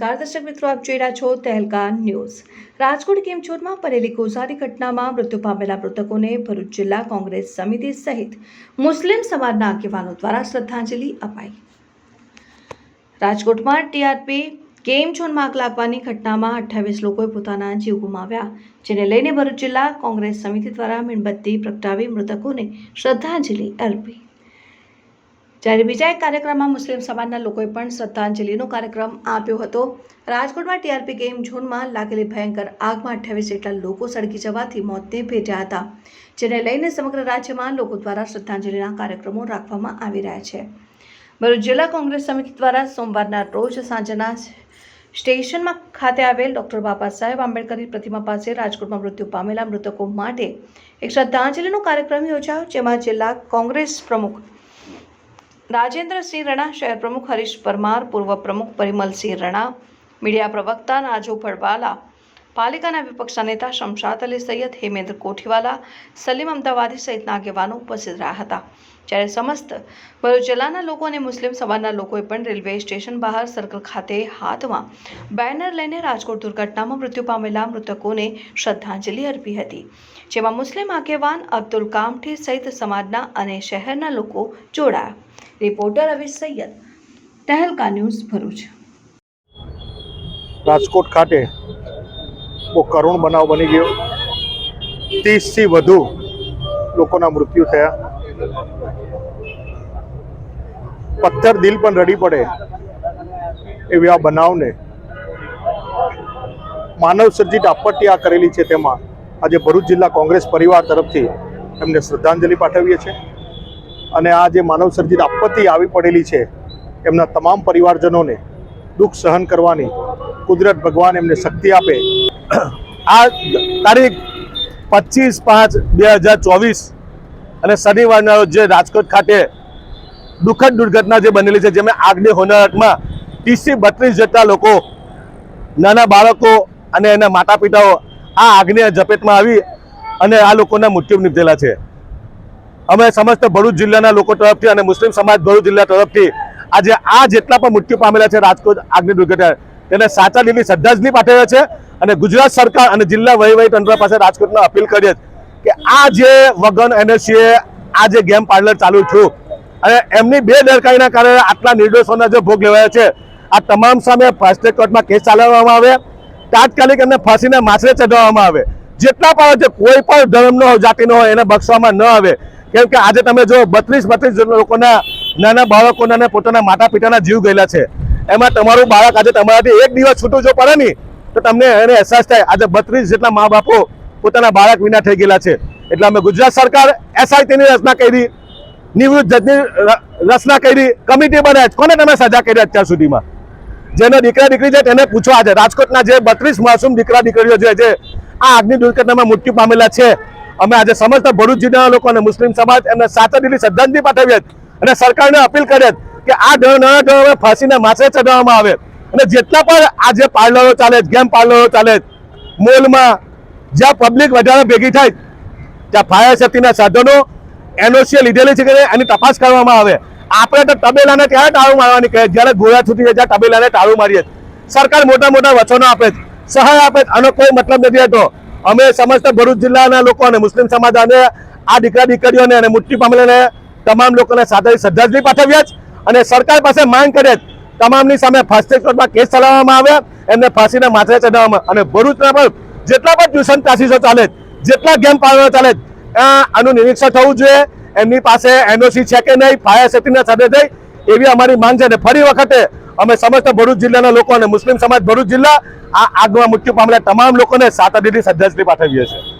નમસ્કાર, દર્શક મિત્રો, આપ જોઈ રહ્યા છો તહેલકા ન્યૂઝ. રાજકોટ કેમછોડમાં બનેલી ગોઝારી ઘટનામાં મૃત્યુ પામેલા મૃતકોને ભરૂચ જિલ્લા કોંગ્રેસ સમિતિ સહિત મુસ્લિમ સમાજના આગેવાનો દ્વારા શ્રદ્ધાંજલિ અપાઈ. રાજકોટમાં ટીઆરપી ગેમ ઝોનમાં આગ લાગવાની ઘટનામાં અઠ્ઠાવીસ લોકોએ પોતાના જીવ ગુમાવ્યા, જેને લઈને ભરૂચ જિલ્લા કોંગ્રેસ સમિતિ દ્વારા મીણબત્તી પ્રગટાવી મૃતકોને શ્રદ્ધાંજલિ અર્પી. જ્યારે બીજા એક કાર્યક્રમમાં મુસ્લિમ સમાજના લોકોએ પણ શ્રદ્ધાંજલિનો કાર્યક્રમ આપ્યો હતો. રાજકોટમાં ટીઆરપી ગેમ ઝોનમાં લાગેલી ભયંકર આગમાં અઠ્યાવીસ જેટલા લોકો સળગી જવાથી મોતને ભેટ્યા હતા, જેને લઈને સમગ્ર રાજ્યમાં લોકો દ્વારા શ્રદ્ધાંજલિના કાર્યક્રમો રાખવામાં આવી રહ્યા છે. ભરૂચ જિલ્લા કોંગ્રેસ સમિતિ દ્વારા સોમવારના રોજ સાંજના સ્ટેશનમાં ખાતે આવેલ ડૉક્ટર બાબા સાહેબ આંબેડકરની પ્રતિમા પાસે રાજકોટમાં મૃત્યુ પામેલા મૃતકો માટે એક શ્રદ્ધાંજલિનો કાર્યક્રમ યોજાયો, જેમાં જિલ્લા કોંગ્રેસ પ્રમુખ રાજેન્દ્રસિંહ રણા, શહેર પ્રમુખ હરીશ પરમાર, પૂર્વ પ્રમુખ પરિમલસિંહ રણા, મીડિયા પ્રવક્તા નાજો ફળવાલા પાલિકાના વિપક્ષના નેતા શમશાદ અલી સૈયદ, હેમેન્દ્ર કોઠીવાલા, સલીમ અમદાવાદી સહિતના આગેવાનો ઉપસ્થિત રહ્યા હતા. જ્યારે સમસ્ત ભરૂચ જિલ્લાના લોકો અને મુસ્લિમ સમાજના લોકોએ પણ રેલવે સ્ટેશન બહાર સર્કલ ખાતે હાથમાં બેનર લઈને રાજકોટ દુર્ઘટનામાં મૃત્યુ પામેલા મૃતકોને શ્રદ્ધાંજલિ અર્પી હતી. જેમાં મુસ્લિમ આગેવાન અબ્દુલ કામઠી સહિત સમાજના અને શહેરના લોકો જોડાયા. Reporter Ravi Sayed, Tehelka news Bharuch. Rajkot ખાતે બહુ કરુણ બનાવ બની ગયો. ત્રીસથી વધુ લોકોના મૃત્યુ થયા. પથ્થર દિલ પણ રડી પડે એવી આ બનાવને માનવ સર્જિત આપત્તિ આ કરેલી છે તેમાં આજે ભરૂચ જિલ્લા કોંગ્રેસ પરિવાર તરફથી એમને શ્રદ્ધાંજલિ પાઠવીએ છીએ. અને આ જે માનવસર્જિત આપત્તિ આવી પડેલી છે, એમના તમામ પરિવારજનોને દુઃખ સહન કરવાની કુદરત ભગવાન એમને શક્તિ આપે. આ તારીખ પચીસ પાંચ બે હજાર ચોવીસ અને શનિવારના જે રાજકોટ ખાતે દુઃખદ દુર્ઘટના જે બનેલી છે, જેમાં આગની હોનારતમાં ત્રીસથી બત્રીસ જેટલા લોકો, નાના બાળકો અને એના માતા પિતાઓ આ આગની ઝપેટમાં આવી અને આ લોકોના મૃત્યુ નીપજેલા છે. અમે સમસ્ત ભરૂચ જિલ્લાના લોકો તરફથી અને મુસ્લિમ સમાજ ભરૂચ જિલ્લા તરફથી આજે આ જેટલા પણ મૃત્યુ પામેલા છે રાજકોટ આગની દુર્ઘટના તેને સાચા દિલની શ્રદ્ધાંજલિ પાઠવે છે અને ગુજરાત સરકાર અને જિલ્લા વહીવટી તંત્ર પાસે રાજકોટમાં અપીલ કરીએ કે આ જે વગન એનએસસીએ આ જે ગેમ પાર્લર ચાલુ થયું અને એમની બે દરકારીના કારણે આટલા નિર્દોષોના જે ભોગ લેવાયા છે આ તમામ સામે ફાસ્ટ્રેક કોર્ટમાં કેસ ચાલવવામાં આવે તાત્કાલિક એમને ફાંસીને માછરે ચઢાવવામાં આવે જેટલા પણ જે કોઈ પણ ધર્મનો હોય, જાતિનો હોય એને બક્ષવામાં ન આવે કેમ કે આજે તમે જો બત્રીસ બત્રીસ લોકોના નાના બાળકોના અને પોતાના માતા પિતાના જીવ ગયેલા છે. એમાં તમારું બાળક આજે તમારાથી એક દિવસ છૂટું જો પડે નહીં, તો તમને એને અહેસાસ થાય. આજે બત્રીસ જેટલા મા બાપો પોતાના બાળક વિના થઈ ગયેલા છે. એટલે અમે ગુજરાત સરકાર એસઆઈટીની રચના કરી, નિવૃત્ત જજની રચના કરી, કમિટી બનાવી. કોને તમે સજા કરી અત્યાર સુધીમાં? જેનો દીકરા દીકરી છે તેને પૂછવા છે. રાજકોટના જે બત્રીસ માસૂમ દીકરા દીકરીઓ જે આ આગની દુર્ઘટનામાં મૃત્યુ પામેલા છે અમે આજે સમસ્ત ભરૂચ જિલ્લાના લોકો અને મુસ્લિમ સમાજ એમને સાચા દિલી શ્રદ્ધાંજલિ પાઠવીએ અને સરકારને અપીલ કરીએ કે આ નાના હવે ફાંસીને માથે ચઢાવવામાં આવે. અને જેટલા પણ આ જે પાર્લરો ચાલે ગેમ પાર્લરો ચાલે મોલમાં જ્યાં પબ્લિક વધારે ભેગી થાય ત્યાં ફાયર સેફ્ટીના સાધનો એનઓસીએ લીધેલી છે કે એની તપાસ કરવામાં આવે. આપણે તો તબેલાને ત્યારે ટાળું મારવાની કહે જ્યારે ગોળા છૂટી જાય ત્યાં તબેલાને ટાળું મારીએ સરકાર મોટા મોટા વચનો આપે છે, સહાય આપે આનો કોઈ મતલબ નથી હતો અમે સમસ્ત ભરૂચ જિલ્લાના લોકો અને મુસ્લિમ સમાજ અને આ દીકરા દીકરીઓને અને મૃત્યુ પામેલાને તમામ લોકોને સાથે શ્રદ્ધાંજલિ પાઠવ્યા છે અને સરકાર પાસે માંગ કરે તમામની સામે ફાસ્ટેગ કોર્ટમાં કેસ ચલાવવામાં આવે, એમને ફાંસીને માથે ચડાવવામાં અને ભરૂચના પણ જેટલા પણ ટ્યુશન ક્લાસીસો ચાલે જેટલા ગેમ પાર્લરો ચાલે આનું નિરીક્ષણ થવું જોઈએ. એમની પાસે એનઓસી છે કે નહીં, ફાયર સેફ્ટીના સાથે થઈ, એવી અમારી માંગ છે. અને ફરી વખતે અમે સમસ્ત ભરૂચ જિલ્લાના લોકો અને મુસ્લિમ સમાજ ભરૂચ જિલ્લા આ આગમાં મૃત્યુ પામેલા તમામ લોકોને સાત દિલ્હી શ્રદ્ધાંજલિ પાઠવીએ છીએ.